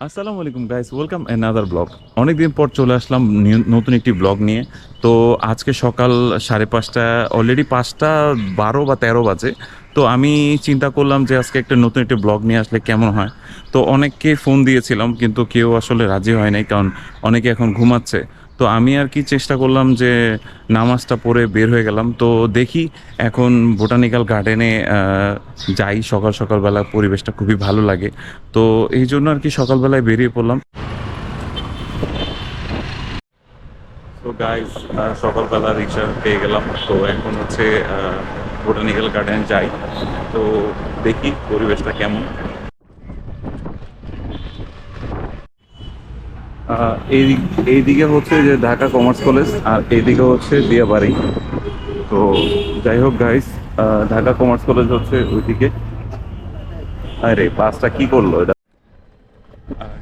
আসসালামু আলাইকুম guys welcome another blog অনেকদিন পর চলে আসলাম নতুন একটি ব্লগ নিয়ে। তো আজকে সকাল সাড়ে পাঁচটা অলরেডি পাঁচটা বারো বা তেরো বাজে। তো আমি চিন্তা করলাম যে আজকে একটা নতুন একটি ব্লগ নিয়ে আসলে কেমন হয়। তো অনেককে ফোন দিয়েছিলাম, কিন্তু কেউ আসলে রাজি হয় নাই, কারণ অনেকে এখন ঘুমাচ্ছে। তো আমি আর কি চেষ্টা করলাম যে নামাজটা পড়ে বের হয়ে গেলাম। তো দেখি এখন বোটানিক্যাল গার্ডেনে যাই সকাল সকালবেলা, পরিবেশটা খুবই ভালো লাগে। তো এই জন্য আর কি সকালবেলায় বেরিয়ে পড়লাম। তো গাইজ সকালবেলা রিক্সা পেয়ে গেলাম। তো এখন হচ্ছে বোটানিক্যাল গার্ডেন যাই। তো দেখি পরিবেশটা কেমন। এই এইদিকে হচ্ছে যে ঢাকা কমার্স কলেজ আর এইদিকে হচ্ছে দিয়াবাড়ি তো যাই হোক গাইস ঢাকা কমার্স কলেজ হচ্ছে ওইদিকে। আরে, বাসটা কি করল? এটা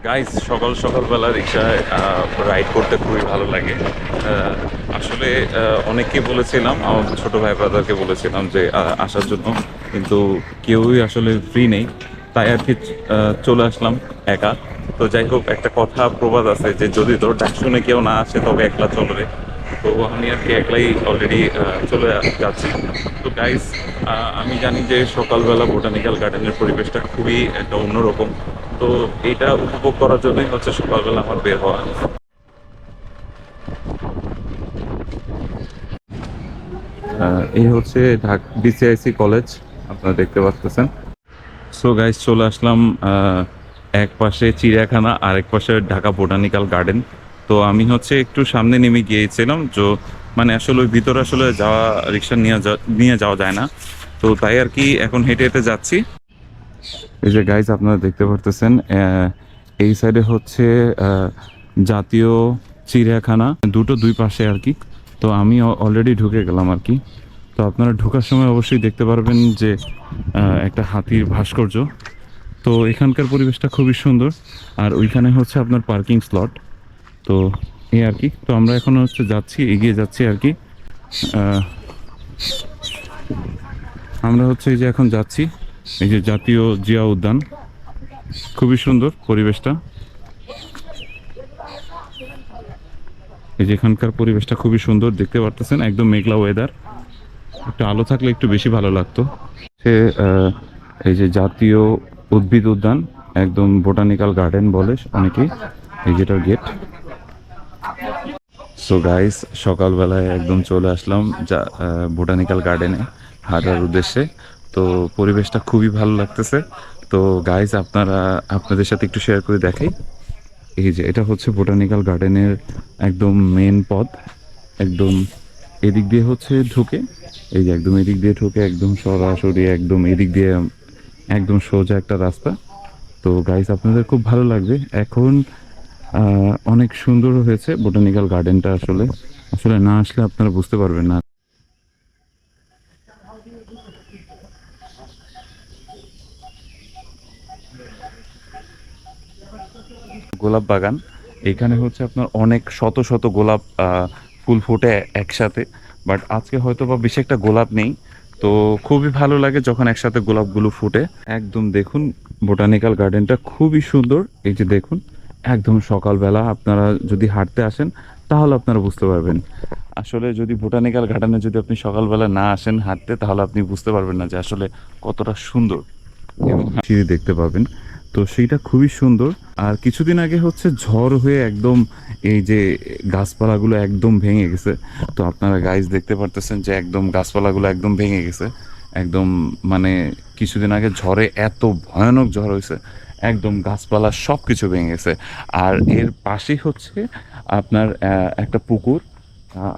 গাইস সকাল সকালবেলা রিক্সায় রাইড করতে খুবই ভালো লাগে। আসলে অনেককে বলেছিলাম, আমার ছোট ভাই ব্রাদারকে বলেছিলাম যে আসার জন্য। কিন্তু কেউই আসলে ফ্রি নেই। তাই আর কি চলে আসলাম একা। তো যাই হোক, একটা কথা প্রবাদ আছে যে যদি তোর ডাক শুনে কেউ না আসে, তবে একলা চলবে তো আমি আর কি একলাই অলরেডি চলে যাচ্ছি। তো গাইস আমি জানি যে সকালবেলা বোটানিক্যাল গার্ডেনের পরিবেশটা খুবই একটা অন্যরকম তো এটা উপভোগ করার জন্যই হচ্ছে সকালবেলা আমার বের হওয়া। এই হচ্ছে ঢাক বিসিআইসি কলেজ আপনারা দেখতে পাচ্ছেন। সো গাইস চলে আসলাম এক পাশে চিড়িয়াখানা আর এক পাশে ঢাকা বোটানিক্যাল গার্ডেন। তো আমি হচ্ছে একটু সামনে নেমে গিয়েছিলাম, তো মানে আসলে ওই ভিতরে আসলে যাওয়া, রিক্সা নিয়ে নিয়ে যাওয়া যায় না। তো তাই আর কি এখন হেঁটে হেঁটে যাচ্ছি। এই যে গাইজ আপনারা দেখতে পারতেছেন এই সাইডে হচ্ছে জাতীয় চিড়িয়াখানা, দুটো দুই পাশে আর কি। তো আমি অলরেডি ঢুকে গেলাম আর কি। তো আপনারা ঢোকার সময় অবশ্যই দেখতে পারবেন যে একটা হাতির ভাস্কর্য। তো এখানকার পরিবেশটা খুবই সুন্দর। আর ওইখানে হচ্ছে আপনার পার্কিং স্লট। তো এই আর কি। তো আমরা এখন হচ্ছে যাচ্ছি, এগিয়ে যাচ্ছি আর কি। আমরা হচ্ছে এই যে এখন যাচ্ছি, এই যে জাতীয় জিয়া উদ্যান। খুবই সুন্দর পরিবেশটা। এই যে এখানকার পরিবেশটা খুবই সুন্দর, দেখতে পারতেছেন, একদম মেঘলা ওয়েদার একটু আলো থাকলে একটু বেশি ভালো লাগতো। সে এই যে জাতীয় উদ্ভিদ উদ্যান, একদম বোটানিক্যাল গার্ডেন বলে অনেকেই এই যেটার গেট সো গাইস সকালবেলায় একদম চলে আসলাম যা বোটানিক্যাল গার্ডেনে হাঁটার উদ্দেশ্যে। তো পরিবেশটা খুবই ভালো লাগতেছে। তো গাইস আপনারা, আপনাদের সাথে একটু শেয়ার করে দেখাই। এই যে, এটা হচ্ছে বোটানিক্যাল গার্ডেনের একদম মেন পথ। একদম এদিক দিয়ে হচ্ছে ঢুকে। এই যে, একদম এদিক দিয়ে ঢুকে, একদম সরাসরি একদম এদিক দিয়ে একদম সোজা একটা রাস্তা। তো গাইস আপনাদের খুব ভালো লাগবে। এখন অনেক সুন্দর হয়েছে বোটানিক্যাল গার্ডেনটা আসলে। আসলে না আসলে আপনারা বুঝতে পারবেন না। গোলাপ বাগান। এখানে হচ্ছে আপনার অনেক শত শত গোলাপ ফুল ফোটে একসাথে। বাট আজকে হয়তো বা বেশি একটা গোলাপ নেই। তো খুবই ভালো লাগে যখন একসাথে গোলাপগুলো ফুটে। একদম দেখুন, বোটানিক্যাল গার্ডেনটা খুবই সুন্দর। এই যে দেখুন, একদম সকালবেলা আপনারা যদি হাঁটতে আসেন, তাহলে আপনারা বুঝতে পারবেন। আসলে যদি বোটানিক্যাল গার্ডেনে যদি আপনি সকালবেলা না আসেন হাঁটতে, তাহলে আপনি বুঝতে পারবেন না যে আসলে কতটা সুন্দর। এবং সিঁড়ি দেখতে পাবেন। তো সেইটা খুবই সুন্দর। আর কিছুদিন আগে হচ্ছে ঝড় হয়ে একদম এই যে গাছপালাগুলো একদম ভেঙে গেছে। তো আপনারা গাইজ দেখতে পারতেছেন যে একদম গাছপালাগুলো একদম ভেঙে গেছে। একদম মানে কিছুদিন আগে ঝড়ে এত ভয়ানক ঝড় হয়েছে, একদম গাছপালা সব কিছু ভেঙে গেছে। আর এর পাশেই হচ্ছে আপনার একটা পুকুর।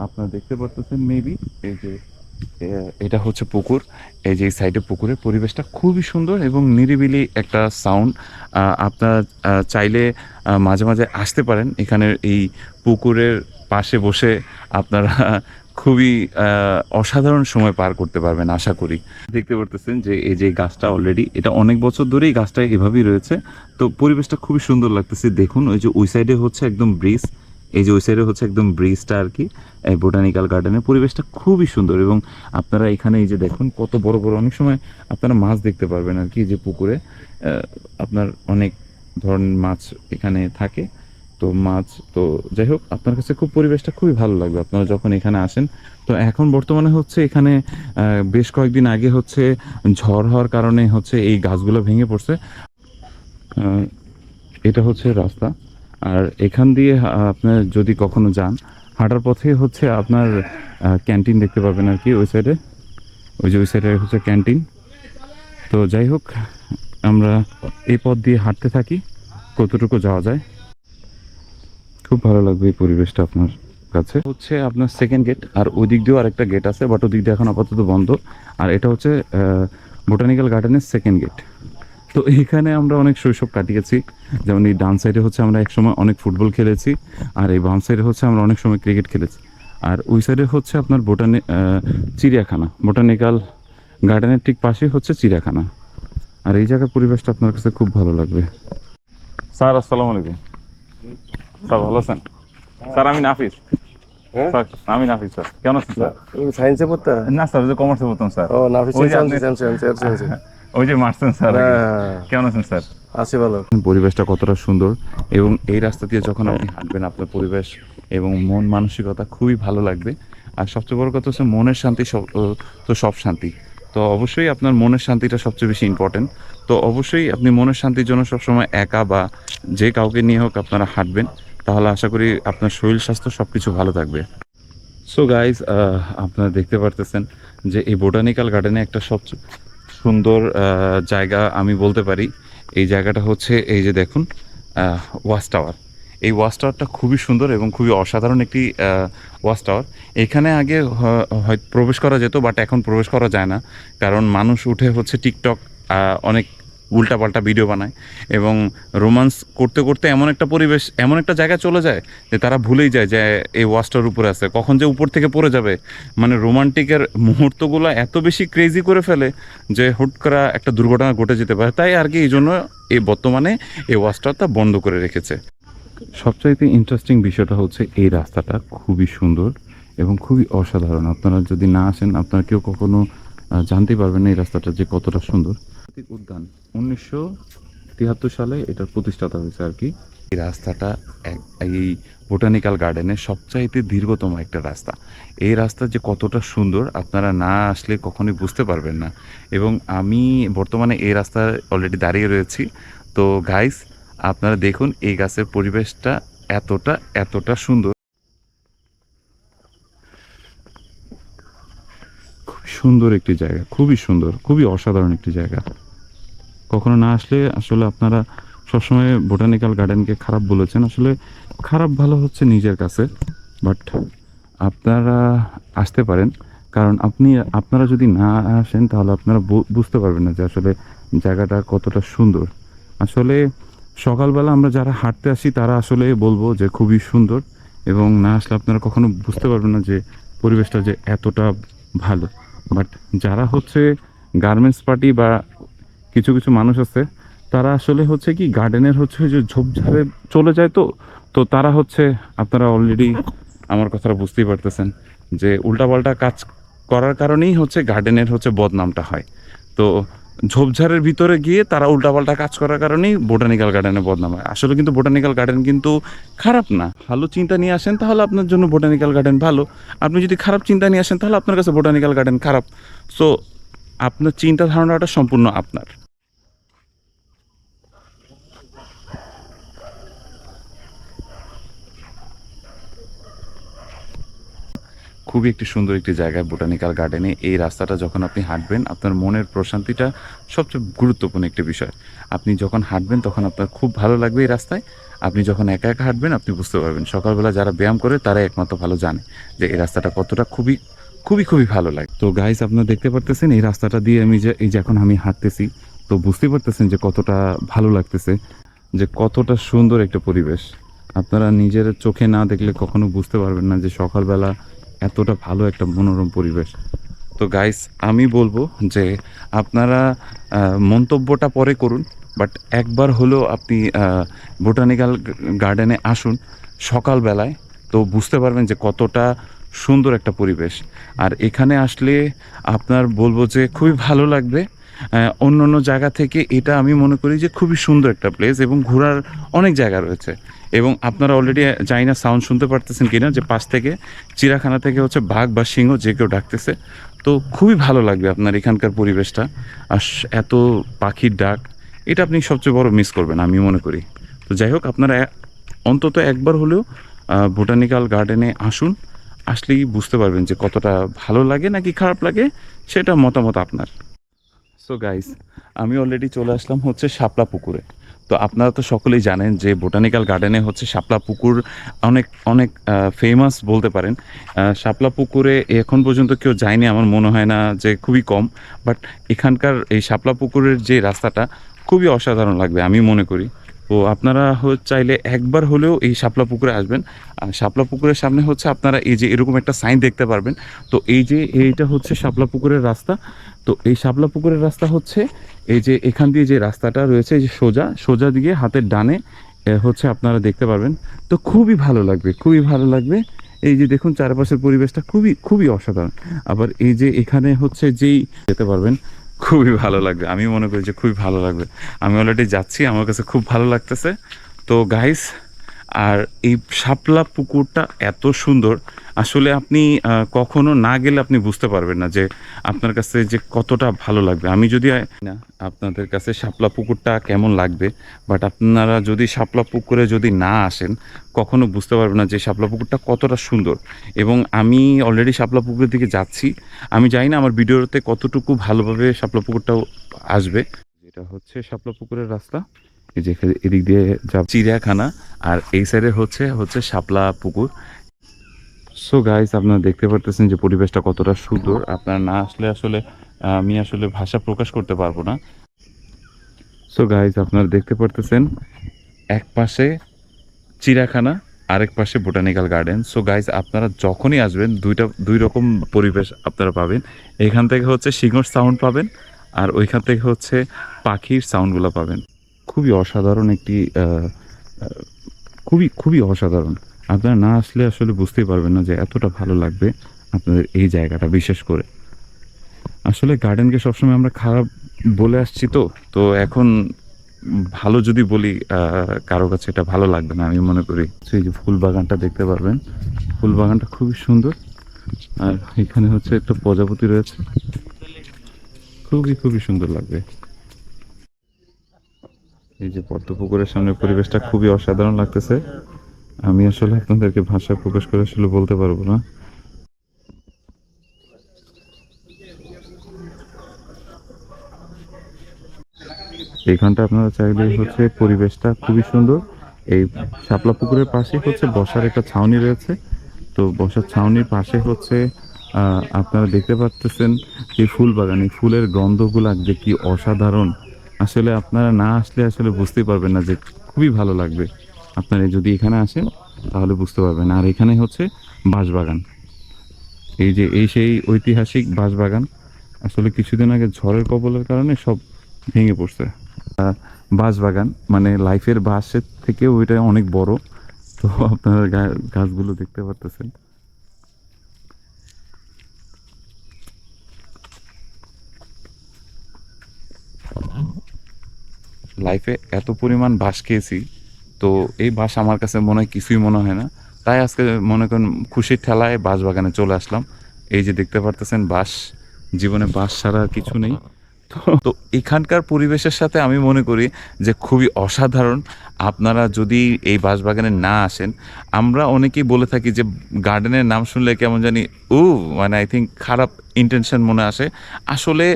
আপনারা দেখতে পারতেছেন মেবি এই যে এটা হচ্ছে পুকুর। এই যে সাইডে পুকুরের পরিবেশটা খুবই সুন্দর এবং নিরিবিলি একটা সাউন্ড আপনারা চাইলে মাঝে মাঝে আসতে পারেন। এখানে এই পুকুরের পাশে বসে আপনারা খুবই অসাধারণ সময় পার করতে পারবেন, আশা করি। দেখতে পারতেছেন যে এই যে গাছটা অলরেডি এটা অনেক বছর ধরেই গাছটা এভাবেই রয়েছে। তো পরিবেশটা খুবই সুন্দর লাগতেছে। দেখুন, ওই যে ওই সাইডে হচ্ছে একদম ব্রিজ। এই যে ওই সাইডে হচ্ছে একদম ব্রিজটা আর কি এই বোটানিক্যাল গার্ডেনের পরিবেশটা খুবই সুন্দর এবং আপনারা এখানে এই যে দেখুন কত বড় বড়, অনেক সময় আপনারা মাছ দেখতে পারবেন আর কি যে পুকুরে। আপনার অনেক ধরনের মাছ এখানে থাকে। তো মাছ, তো যাই হোক, আপনার কাছে খুব পরিবেশটা খুবই ভালো লাগবে। আপনারা যখন এখানে আসেন, তো এখন বর্তমানে হচ্ছে এখানে বেশ কয়েকদিন আগে হচ্ছে ঝড় হওয়ার কারণে হচ্ছে এই গাছগুলো ভেঙে পড়ছে। এটা হচ্ছে রাস্তা। আর এখান দিয়ে আপনার যদি কখনো যান, হাঁটার পথে হচ্ছে আপনার ক্যান্টিন দেখতে পাবেন আর কি ওই সাইডে ওই যে ওই সাইডে হচ্ছে ক্যান্টিন। তো যাই হোক, আমরা এই পথ দিয়ে হাঁটতে থাকি, কতটুকু যাওয়া যায়। খুব ভালো লাগবে এই পরিবেশটা আপনার কাছে। হচ্ছে আপনার সেকেন্ড গেট আর ওই দিক দিয়েও আরেকটা গেট আছে বাট ওদিক দিয়ে এখন আপাতত বন্ধ। আর এটা হচ্ছে বোটানিক্যাল গার্ডেনের সেকেন্ড গেট তো এখানে আমরা অনেক শৈশব কাটিয়েছি। যেমন এই ডান সাইডে হচ্ছে আমরা একসময় অনেক ফুটবল খেলেছি আর এই বাম সাইডে হচ্ছে আমরা অনেক সময় ক্রিকেট খেলেছি। আর ওই সাইডে হচ্ছে আপনার বোটানি চিড়িয়াখানা বোটানিক্যাল গার্ডেনের ঠিক পাশেই হচ্ছে চিড়িয়াখানা। আর এই জায়গার পরিবেশটা আপনার কাছে খুব ভালো লাগবে। স্যার আসসালামু আলাইকুম। স্যার ভালো আছেন? স্যার আমি নাফিস। হ্যাঁ? স্যার আমি নাফিস স্যার। কেমন আছেন স্যার? সায়েন্সে পড়তা? না স্যার কমার্সে পড়তাম স্যার। ও নাফিস ওই যে মারছেন স্যার হ্যাঁ। কেমন আছেন স্যার? আছি ভালো। পরিবেশটা কতটা সুন্দর এবং এই রাস্তা দিয়ে যখন আপনি হাঁটবেন আপনার পরিবেশ এবং মন মানসিকতা খুবই ভালো লাগবে। আর সবচেয়ে বড় কথা হচ্ছে মনের শান্তি সব তো সব শান্তি। তো অবশ্যই আপনার মনের শান্তিটা সবচেয়ে বেশি ইম্পর্টেন্ট তো অবশ্যই আপনি মনের শান্তির জন্য সবসময় একা বা যে কাউকে নিয়ে হোক আপনারা হাঁটবেন। তাহলে আশা করি আপনার শরীর স্বাস্থ্য সব কিছু ভালো থাকবে। সো গাইজ আপনারা দেখতে পারতেছেন যে এই বোটানিক্যাল গার্ডেনে একটা সবচেয়ে সুন্দর জায়গা আমি বলতে পারি। এই জায়গাটা হচ্ছে এই যে দেখুন ওয়াচ টাওয়ার। এই ওয়াচ টাওয়ারটা খুবই সুন্দর এবং খুবই অসাধারণ একটি ওয়াচ টাওয়ার। এখানে আগে হয় প্রবেশ করা যেত, বাট এখন প্রবেশ করা যায় না। কারণ মানুষ উঠে হচ্ছে টিকটক অনেক উল্টাপাল্টা ভিডিও বানায় এবং রোমান্স করতে করতে এমন একটা পরিবেশ, এমন একটা জায়গায় চলে যায় যে তারা ভুলেই যায় যে এই ওয়াচটার উপরে আছে। কখন যে উপর থেকে পড়ে যাবে। মানে রোমান্টিকের মুহূর্তগুলো এত বেশি ক্রেজি করে ফেলে যে হুট করা একটা দুর্ঘটনা ঘটে যেতে পারে। তাই আর কি এই জন্য এই বর্তমানে এই ওয়াচটা বন্ধ করে রেখেছে। সবচাইতে ইন্টারেস্টিং বিষয়টা হচ্ছে এই রাস্তাটা খুবই সুন্দর এবং খুবই অসাধারণ। আপনারা যদি না আসেন, আপনারা কেউ কখনো জানতে পারবেন না এই রাস্তাটা যে কতটা সুন্দর। প্রাকৃতিক উদ্যান। উনিশশো তিয়াত্তর সালে এটার প্রতিষ্ঠাতা হয়েছে আর কি। এই রাস্তাটা এই বোটানিক্যাল গার্ডেনের সবচাইতে দীর্ঘতম একটা রাস্তা। এই রাস্তা যে কতটা সুন্দর, আপনারা না আসলে কখনোই বুঝতে পারবেন না। এবং আমি বর্তমানে এই রাস্তায় অলরেডি দাঁড়িয়ে রয়েছি। তো গাইস আপনারা দেখুন এই গাছের পরিবেশটা এতটা এতটা সুন্দর। খুবই সুন্দর একটি জায়গা, খুবই সুন্দর, খুবই অসাধারণ একটি জায়গা। কখনো না আসলে আসলে আপনারা সবসময় বোটানিক্যাল গার্ডেনকে খারাপ বলেছেন। আসলে খারাপ ভালো হচ্ছে নিজের কাছে বাট আপনারা আসতে পারেন। কারণ আপনি, আপনারা যদি না আসেন, তাহলে আপনারা বুঝতে পারবেন না যে আসলে জায়গাটা কতটা সুন্দর। আসলে সকালবেলা আমরা যারা হাঁটতে আসি, তারা আসলে বলব যে খুবই সুন্দর এবং না আসলে আপনারা কখনো বুঝতে পারবেন না যে পরিবেশটা যে এতটা ভালো। বাট যারা হচ্ছে গার্মেন্টস পার্টি বা কিছু কিছু মানুষ আছে, তারা আসলে হচ্ছে কি গার্ডেনের হচ্ছে যে ঝোপঝাড়ে চলে যায় তো তো তারা হচ্ছে আপনারা অলরেডি আমার কথাটা বুঝতেই পারতেছেন যে উল্টাপাল্টা কাজ করার কারণেই হচ্ছে গার্ডেনের হচ্ছে বদনামটা হয়। তো ঝোপঝাড়ের ভিতরে গিয়ে তারা উল্টাপাল্টা কাজ করার কারণেই বোটানিক্যাল গার্ডেনে বদনাম হয়। আসলে কিন্তু বোটানিক্যাল গার্ডেন কিন্তু খারাপ না। ভালো চিন্তা নিয়ে আসেন তাহলে আপনার জন্য বোটানিক্যাল গার্ডেন ভালো। আপনি যদি খারাপ চিন্তা নিয়ে আসেন তাহলে আপনার কাছে বোটানিক্যাল গার্ডেন খারাপ। সো আপনার চিন্তা ধারণাটা সম্পূর্ণ আপনার। খুবই একটি সুন্দর একটি জায়গায় বোটানিক্যাল গার্ডেনে। এই রাস্তাটা যখন আপনি হাঁটবেন, আপনার মনের প্রশান্তিটা সবচেয়ে গুরুত্বপূর্ণ একটি বিষয়। আপনি যখন হাঁটবেন, তখন আপনার খুব ভালো লাগবে এই রাস্তায়। আপনি যখন একা একা হাঁটবেন, আপনি বুঝতে পারবেন। সকালবেলা যারা ব্যায়াম করে তারা একমাত্র ভালো জানে যে এই রাস্তাটা কতটা খুবই খুবই খুবই ভালো লাগে। তো গাইস আপনারা দেখতে পারতেছেন, এই রাস্তাটা দিয়ে আমি যে, এই যে এখন আমি হাঁটতেছি, তো বুঝতে পারতেছেন যে কতটা ভালো লাগতেছে, যে কতটা সুন্দর একটা পরিবেশ। আপনারা নিজের চোখে না দেখলে কখনো বুঝতে পারবেন না যে সকালবেলা এতটা ভালো একটা মনোরম পরিবেশ। তো গাইস আমি বলব যে আপনারা মন্তব্যটা পরে করুন বাট একবার হলেও আপনি বোটানিক্যাল গার্ডেনে আসুন সকালবেলায়, তো বুঝতে পারবেন যে কতটা সুন্দর একটা পরিবেশ। আর এখানে আসলে আপনার বলব যে খুবই ভালো লাগবে অন্য অন্য জায়গা থেকে এটা আমি মনে করি যে খুবই সুন্দর একটা প্লেস এবং ঘোরার অনেক জায়গা রয়েছে। এবং আপনারা অলরেডি জানি না সাউন্ড শুনতে পারতেছেন কিনা যে পাশ থেকে চিড়াখানা থেকে হচ্ছে বাঘ বা সিংহ যে কেউ ডাকতেছে। তো খুবই ভালো লাগবে আপনার এখানকার পরিবেশটা। আর এত পাখির ডাক, এটা আপনি সবচেয়ে বড় মিস করবেন, আমি মনে করি। তো যাই হোক, আপনারা অন্তত একবার হলেও বোটানিক্যাল গার্ডেনে আসুন, আসলেই বুঝতে পারবেন যে কতটা ভালো লাগে নাকি খারাপ লাগে, সেটা মতামত আপনার। সো গাইস আমি অলরেডি চলে আসলাম হচ্ছে শাপলা পুকুরে। তো আপনারা তো সকলেই জানেন যে বোটানিক্যাল গার্ডেনে হচ্ছে শাপলা পুকুর অনেক অনেক ফেমাস বলতে পারেন। শাপলা পুকুরে এখন পর্যন্ত কেউ যায়নি, আমার মনে হয় না যে খুবই কম। বাট এখানকার এই শাপলা পুকুরের যে রাস্তাটা খুবই অসাধারণ লাগবে, আমি মনে করি। তো আপনারা চাইলে একবার হলেও এই শাপলা পুকুরে আসবেন। আর শাপলা পুকুরের সামনে হচ্ছে আপনারা এই যে এরকম একটা সাইন দেখতে পারবেন। তো এই যে এইটা হচ্ছে শাপলা পুকুরের রাস্তা। তো এই শাপলা পুকুরের রাস্তা হচ্ছে এই যে এখান দিয়ে যে রাস্তাটা রয়েছে যে সোজা সোজা দিকে হাতের ডানে হচ্ছে আপনারা দেখতে পারবেন। তো খুবই ভালো লাগবে, খুবই ভালো লাগবে। এই যে দেখুন চারপাশের পরিবেশটা খুবই খুবই অসাধারণ। আবার এই যে এখানে হচ্ছে যেই যেতে পারবেন খুবই ভালো লাগবে। আমি মনে করি যে খুবই ভালো লাগবে। আমি অলরেডি যাচ্ছি, আমার কাছে খুব ভালো লাগতেছে। তো গাইস আর এই শাপলা পুকুরটা এত সুন্দর। আসলে আপনি কখনো না গেলে আপনি বুঝতে পারবেন না যে আপনার কাছে যে কতটা ভালো লাগবে। আমি যদি না, আপনাদের কাছে শাপলা পুকুরটা কেমন লাগবে বাট আপনারা যদি শাপলা পুকুরে যদি না আসেন, কখনো বুঝতে পারবেন না যে শাপলা পুকুরটা কতটা সুন্দর। এবং আমি অলরেডি শাপলা পুকুরের দিকে যাচ্ছি। আমি জানি না আমার ভিডিওতে কতটুকু ভালোভাবে শাপলা পুকুরটাও আসবে। এটা হচ্ছে শাপলা পুকুরের রাস্তা। যে এদিক দিয়ে যা চিড়িয়াখানা, আর এই সাইডে হচ্ছে হচ্ছে শাপলা পুকুর। সো গাইস আপনারা দেখতে পারতেছেন যে পরিবেশটা কতটা সুন্দর। আপনারা না আসলে আসলে, আমি আসলে ভাষা প্রকাশ করতে পারব না। সো গাইস আপনারা দেখতে পারতেছেন এক পাশে চিড়িয়াখানা, আরেক পাশে বোটানিক্যাল গার্ডেন সো গাইস আপনারা যখনই আসবেন, দুইটা, দুই রকম পরিবেশ আপনারা পাবেন। এখান থেকে হচ্ছে সিংহর সাউন্ড পাবেন, আর ওইখান থেকে হচ্ছে পাখির সাউন্ডগুলো পাবেন। খুবই অসাধারণ একটি খুবই খুবই অসাধারণ। আপনারা না আসলে আসলে বুঝতেই পারবেন না যে এতটা ভালো লাগবে আপনাদের এই জায়গাটা, বিশেষ করে। আসলে গার্ডেনকে সবসময় আমরা খারাপ বলে আসছি তো তো এখন ভালো যদি বলি কারও কাছে এটা ভালো লাগবে না, আমি মনে করি। সেই যে ফুল বাগানটা দেখতে পারবেন, ফুল বাগানটা খুবই সুন্দর। আর এখানে হচ্ছে একটা প্রজাপতি রয়েছে। খুবই খুবই সুন্দর লাগবে। এই যে পদ্ম পুকুরের সামনে পরিবেশটা খুবই অসাধারণ লাগতেছে। আমি আসলে আপনাদেরকে ভাষায় প্রকাশ করে আসলে বলতে পারব না। এইখানটা আপনারা চাইলে হচ্ছে পরিবেশটা খুবই সুন্দর। এই শাপলা পুকুরের পাশে হচ্ছে বসার একটা ছাউনি রয়েছে। তো বসার ছাউনির পাশে হচ্ছে আপনারা দেখতে পাচ্তেছেন এই ফুল বাগান এই ফুলের গন্ধগুলা যে কি অসাধারণ। আসলে আপনারা না আসলে আসলে বুঝতে পারবেন না যে খুবই ভালো লাগবে। আপনারা যদি এখানে আসেন, তাহলে বুঝতে পারবেন। আর এখানে হচ্ছে বাঁশবাগান। এই যে, এই সেই ঐতিহাসিক বাঁশবাগান, আসলে কিছুদিন আগে ঝড়ের কবলের কারণে সব ভেঙে পড়ছে। বাঁশবাগান মানে লাইফের বাঁশের থেকে ওইটা অনেক বড়। তো আপনারা গাছগুলো দেখতে পারতেছেন। লাইফে এত পরিমাণ বাস খেয়েছি, তো এই বাস আমার কাছে মনে হয় কিছুই মনে হয় না। তাই আজকে মনে করেন খুশির ঠেলায় বাঁশ বাগানে চলে আসলাম। এই যে দেখতে পারতেছেন বাঁশ, জীবনে বাঁশ ছাড়া কিছু নেই। তো এখানকার পরিবেশের সাথে আমি মনে করি যে খুবই অসাধারণ। আপনারা যদি এই বাঁশবাগানে না আসেন, আমরা অনেকেই বলে থাকি যে গার্ডেনের নাম শুনলে কেমন জানি ও মানে আই থিঙ্ক খারাপ ইন্টেনশন মনে আসে। আসলে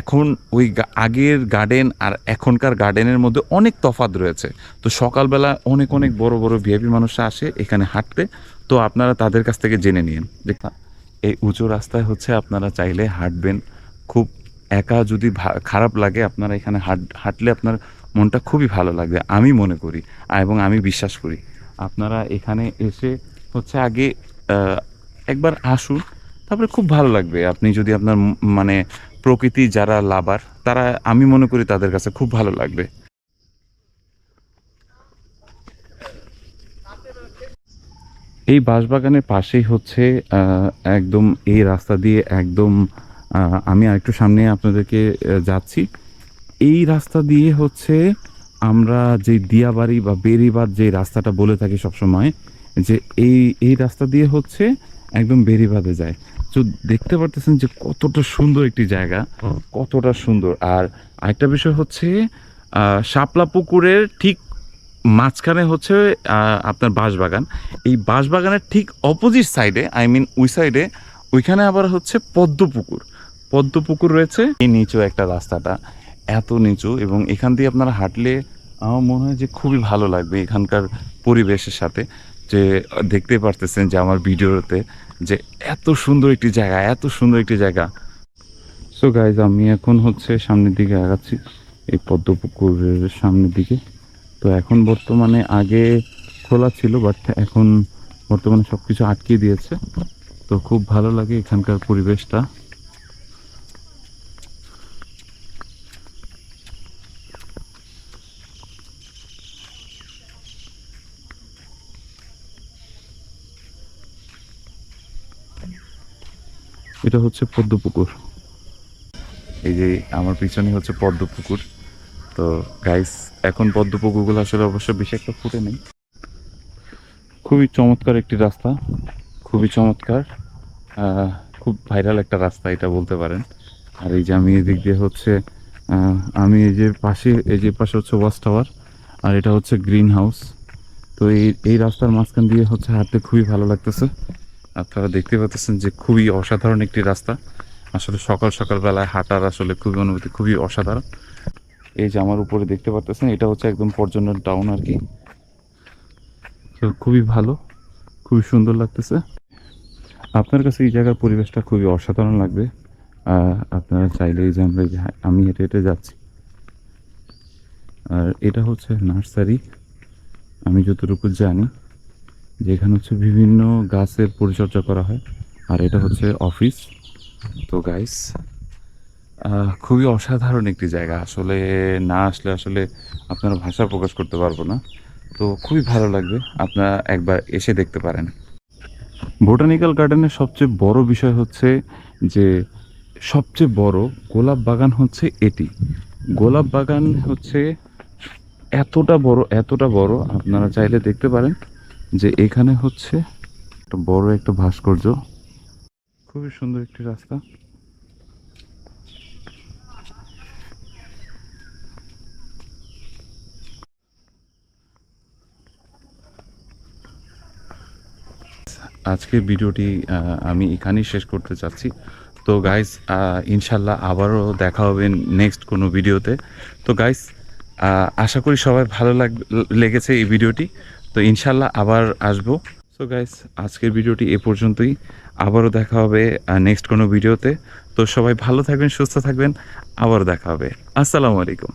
এখন ওই আগের গার্ডেন আর এখনকার গার্ডেনের মধ্যে অনেক তফাৎ রয়েছে। তো সকালবেলা অনেক অনেক বড় বড় ভিআইপি মানুষরা আসে, এখানে হাঁটতে তো আপনারা তাদের কাছ থেকে জেনে নিন। এই উঁচু রাস্তায় হচ্ছে আপনারা চাইলে হাঁটবেন। খুব একা যদি খারাপ লাগে, আপনারা এখানে হাঁট, হাঁটলে আপনার মনটা খুবই ভালো লাগবে, আমি মনে করি এবং আমি বিশ্বাস করি। আপনারা এখানে এসে হচ্ছে আগে একবার আসুন, তারপরে খুব ভালো লাগবে। আপনি যদি আপনার মানে প্রকৃতি যারা লাভার, তারা, আমি মনে করি তাদের কাছে খুব ভালো লাগবে। এই বাঁশবাগানের পাশেই হচ্ছে একদম এই রাস্তা দিয়ে একদম আমি আরেকটু সামনে আপনাদেরকে যাচ্ছি। এই রাস্তা দিয়ে হচ্ছে আমরা যে দিয়াবাড়ি বা বেরিবাদ যে রাস্তাটা বলে থাকি সবসময়, যে এই এই রাস্তা দিয়ে হচ্ছে একদম বেরিবাদে যায়। তো দেখতে পারতেছেন যে কতটা সুন্দর একটি জায়গা কতটা সুন্দর। আর আরেকটা বিষয় হচ্ছে শাপলা পুকুরের ঠিক মাঝখানে হচ্ছে আপনার বাঁশবাগান। এই বাঁশবাগানের ঠিক অপোজিট সাইডে আই মিন ওই সাইডে ওইখানে আবার হচ্ছে পদ্ম পুকুর। পদ্ম পুকুর রয়েছে। এই নিচু একটা রাস্তাটা এত নিচু এবং এখান দিয়ে আপনারা হাঁটলে আমার মনে হয় যে খুবই ভালো লাগবে এখানকার পরিবেশের সাথে। যে দেখতে পারতেছেন যে আমার ভিডিওতে যে এত সুন্দর একটি জায়গা, এত সুন্দর একটি জায়গা। সো গাইজ আমি এখন হচ্ছে সামনের দিকে আগাচ্ছি, এই পদ্ম পুকুরের সামনের দিকে। তো এখন বর্তমানে আগে খোলা ছিল বাট এখন বর্তমানে সব কিছু আটকে দিয়েছে। তো খুব ভালো লাগে এখানকার পরিবেশটা। এটা হচ্ছে পদ্ম পুকুর। এই যে আমার পিছনে হচ্ছে পদ্ম পুকুর। তো গাইস এখন পদ্ম পুকুরগুলো আসলে অবশ্য বেশি একটা ফুটে নেই। খুবই চমৎকার একটি রাস্তা। খুবই চমৎকার। খুব ভাইরাল একটা রাস্তা এটা বলতে পারেন। আর এই যে আমি এদিক দিয়ে হচ্ছে আমি এই যে পাশে, এই যে পাশে হচ্ছে ওয়াচ টাওয়ার আর এটা হচ্ছে গ্রিন হাউস তো এই এই রাস্তার মাঝখান দিয়ে হচ্ছে হাঁটতে খুবই ভালো লাগতেছে। আপনারা দেখতে পাচ্ছেন যে খুবই অসাধারণ একটি রাস্তা। আসলে সকাল সকাল বেলায় হাঁটার আসলে খুবই অনুভূতি, খুবই অসাধারণ। এই যে আমার উপরে দেখতে পাচ্ছেন এটা হচ্ছে একদম পর্যটন টাউন আর কি। খুবই ভালো, খুবই সুন্দর লাগতেছে। আপনার কাছে এই জায়গার পরিবেশটা খুবই অসাধারণ লাগবে। আপনারা চাইলে এই যে আমরা আমি হেঁটে হেঁটে যাচ্ছি। আর এটা হচ্ছে নার্সারি। আমি যতটুকু জানি যে এখানে হচ্ছে বিভিন্ন গাছের পরিচর্যা করা হয়। আর এটা হচ্ছে অফিস। তো গাইস খুবই অসাধারণ একটি জায়গা। আসলে না আসলে আসলে আপনারা ভাষা প্রকাশ করতে পারব না। তো খুবই ভালো লাগবে আপনারা একবার এসে দেখতে পারেন। বোটানিক্যাল গার্ডেনের সবচেয়ে বড় বিষয় হচ্ছে যে, সবচেয়ে বড় গোলাপ বাগান হচ্ছে এটি। গোলাপ বাগান হচ্ছে এতটা বড় এতটা বড়, আপনারা চাইলে দেখতে পারেন। যে এখানে হচ্ছে একটা বড় একটা ভাস্কর্য। খুবই সুন্দর একটি রাস্তা। আজকের ভিডিওটি আমি এখানেই শেষ করতে চাচ্ছি। তো গাইস ইনশাল্লাহ আবারও দেখা হবে নেক্সট কোনো ভিডিওতে। তো গাইস আশা করি সবাই ভালো লাগ, লেগেছে এই ভিডিওটি। তো ইনশাল্লাহ আবার আসব। সো গাইস আজকের ভিডিওটি এ পর্যন্তই। আবারও দেখা হবে নেক্সট কোনো ভিডিওতে। তো সবাই ভালো থাকবেন, সুস্থ থাকবেন। আবারও দেখা হবে। আসসালামু আলাইকুম।